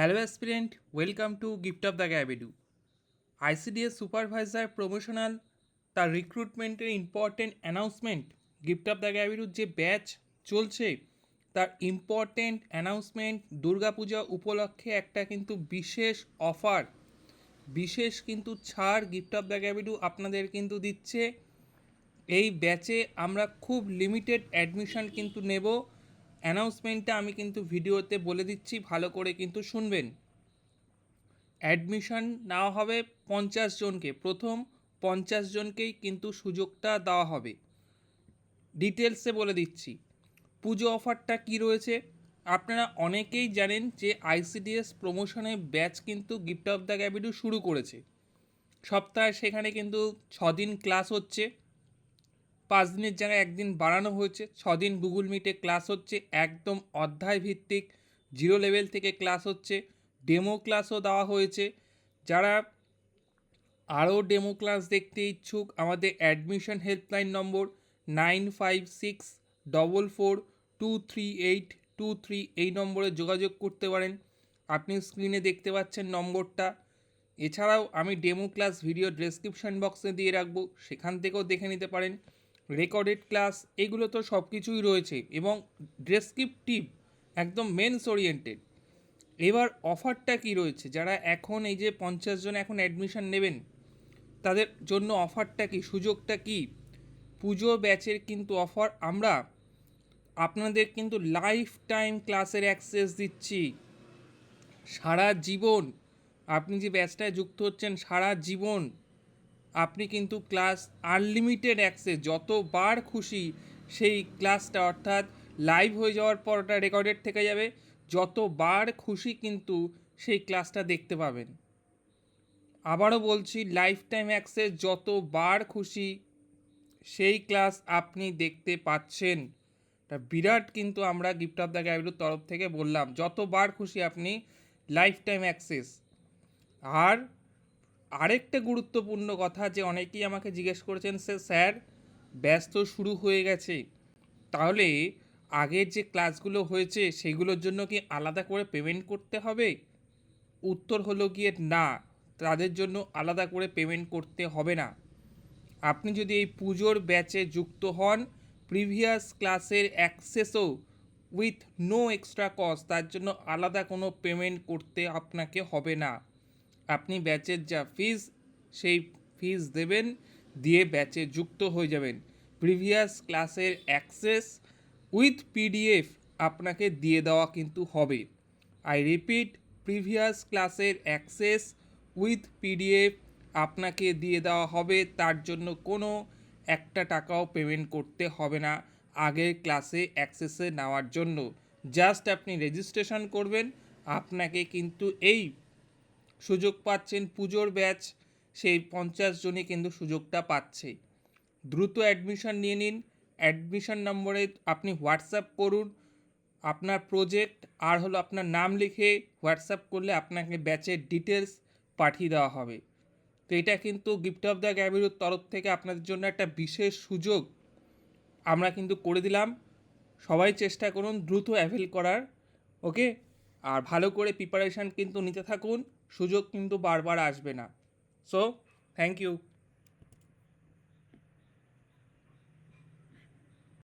Hello aspirant, welcome to gift of the গ্যাবেডু। ICDS supervisor promotional, তার রিক্রুটমেন্টের important announcement gift of the গ্যাবেডুর যে batch চলছে, তার important announcement Durga Puja উপলক্ষে একটা কিন্তু বিশেষ অফার বিশেষ কিন্তু ছাড় গিফট অফ দ্য গ্যাবেডু আপনাদের কিন্তু দিচ্ছে। এই ব্যাচে আমরা খুব লিমিটেড অ্যাডমিশন কিন্তু নেব। অ্যানাউন্সমেন্টটা আমি কিন্তু ভিডিওতে বলে দিচ্ছি, ভালো করে কিন্তু শুনবেন। অ্যাডমিশন নেওয়া হবে পঞ্চাশ জনকে। প্রথম পঞ্চাশ জনকেই কিন্তু সুযোগটা দেওয়া হবে। ডিটেলসে বলে দিচ্ছি। পুজো অফারটা কি রয়েছে? আপনারা অনেকেই জানেন যে আইসিডিএস প্রমোশনে ব্যাচ কিন্তু গিফট অফ দ্য গ্যাবিডু শুরু করেছে। সপ্তাহে সেখানে কিন্তু ছদিন ক্লাস হচ্ছে। পাঁচ দিনের জায়গায় একদিন বাড়ানো হয়েছে। ছদিন গুগল মিটে ক্লাস হচ্ছে। একদম অধ্যায় ভিত্তিক জিরো লেভেল থেকে ক্লাস হচ্ছে। ডেমো ক্লাসও দেওয়া হয়েছে। যারা আরও ডেমো ক্লাস দেখতে ইচ্ছুক, আমাদের admission helpline number nine five six double four two three eight two three এই নম্বরে যোগাযোগ করতে পারেন। আপনি স্ক্রিনে দেখতে পাচ্ছেন নম্বরটা। এছাড়াও আমি ডেমো ক্লাস ভিডিও ডেসক্রিপশন বক্সে দিয়ে রাখব। সেখান থেকেও দেখে নিতে পারেন। রেকর্ডেড ক্লাস, এগুলো তো সব কিছুই রয়েছে এবং ডেসক্রিপটিভ, একদম মেন্স ওরিয়েন্টেড। এবার অফারটা কি রয়েছে? যারা এখন এই যে পঞ্চাশ জন এখন অ্যাডমিশন নেবেন, তাদের জন্য অফারটা কি? সুযোগটা কি? পুজো ব্যাচের কিন্তু অফার। আমরা আপনাদের কিন্তু লাইফ টাইম ক্লাসের অ্যাক্সেস দিচ্ছি। সারা জীবন। আপনি যে ব্যাচটায় যুক্ত হচ্ছেন, সারা জীবন। আপনি কিন্তু ক্লাস আনলিমিটেড অ্যাক্সেস, যতবার খুশি সেই ক্লাসটা অর্থাৎ লাইভ হয়ে যাওয়ার পর ওটা রেকর্ডেড থেকে যাবে, যতবার খুশি কিন্তু সেই ক্লাসটা দেখতে পাবেন। আবারও বলছি লাইফ টাইম অ্যাক্সেস, যতবার খুশি সেই ক্লাস আপনি দেখতে পাচ্ছেন। তা বিরাট কিন্তু আমরা গিফট অফ দ্য গ্যাবিলুর তরফ থেকে বললাম, যতবার খুশি আপনি লাইফ টাইম অ্যাক্সেস। আর আরেকটা গুরুত্বপূর্ণ কথা যে অনেকেই আমাকে জিজ্ঞেস করেছেন, সে স্যার, ব্যস্ত শুরু হয়ে গেছে। তাহলে আগের যে ক্লাসগুলো হয়েছে, সেগুলোর জন্য কি আলাদা করে পেমেন্ট করতে হবে? উত্তর হলো গিয়ে না, তাদের জন্য আলাদা করে পেমেন্ট করতে হবে না। আপনি যদি এই পুজোর ব্যাচে যুক্ত হন, প্রিভিয়াস ক্লাসের অ্যাক্সেসও উইথ নো এক্সট্রা কস্ট, তার জন্য আলাদা কোনো পেমেন্ট করতে আপনাকে হবে না। আপনি ব্যাচের যা ফিজ, সেই ফিজ দেবেন, দিয়ে ব্যাচে যুক্ত হয়ে যাবেন। প্রিভিয়াস ক্লাসের অ্যাক্সেস উইথ পিডিএফ আপনাকে দিয়ে দেওয়া কিন্তু হবে। আই রিপিট, প্রিভিয়াস ক্লাসের অ্যাক্সেস উইথ পিডিএফ আপনাকে দিয়ে দেওয়া হবে। তার জন্য কোনো একটা টাকাও পেমেন্ট করতে হবে না আগের ক্লাসে অ্যাক্সেসে নেওয়ার জন্য। জাস্ট আপনি রেজিস্ট্রেশন করবেন, আপনাকে কিন্তু এই সুযোগ পাচ্ছেন পুজোর ব্যাচ। সেই পঞ্চাশ জনই কিন্তু সুযোগটা পাচ্ছে। দ্রুত অ্যাডমিশন নিয়ে নিন। অ্যাডমিশন নম্বরে আপনি হোয়াটসঅ্যাপ করুন। আপনার প্রজেক্ট আর হলো আপনার নাম লিখে হোয়াটসঅ্যাপ করলে আপনাকে ব্যাচের ডিটেলস পাঠিয়ে দেওয়া হবে। তো এটা কিন্তু গিফট অফ দ্য গ্যাবিরুর তরফ থেকে আপনাদের জন্য একটা বিশেষ সুযোগ আমরা কিন্তু করে দিলাম। সবাই চেষ্টা করুন দ্রুত অ্যাভেল করার। ওকে আর ভালো করে প্রিপারেশান কিন্তু নিতে থাকুন। সুযোগ কিন্তু বারবার আসবে না। So thank you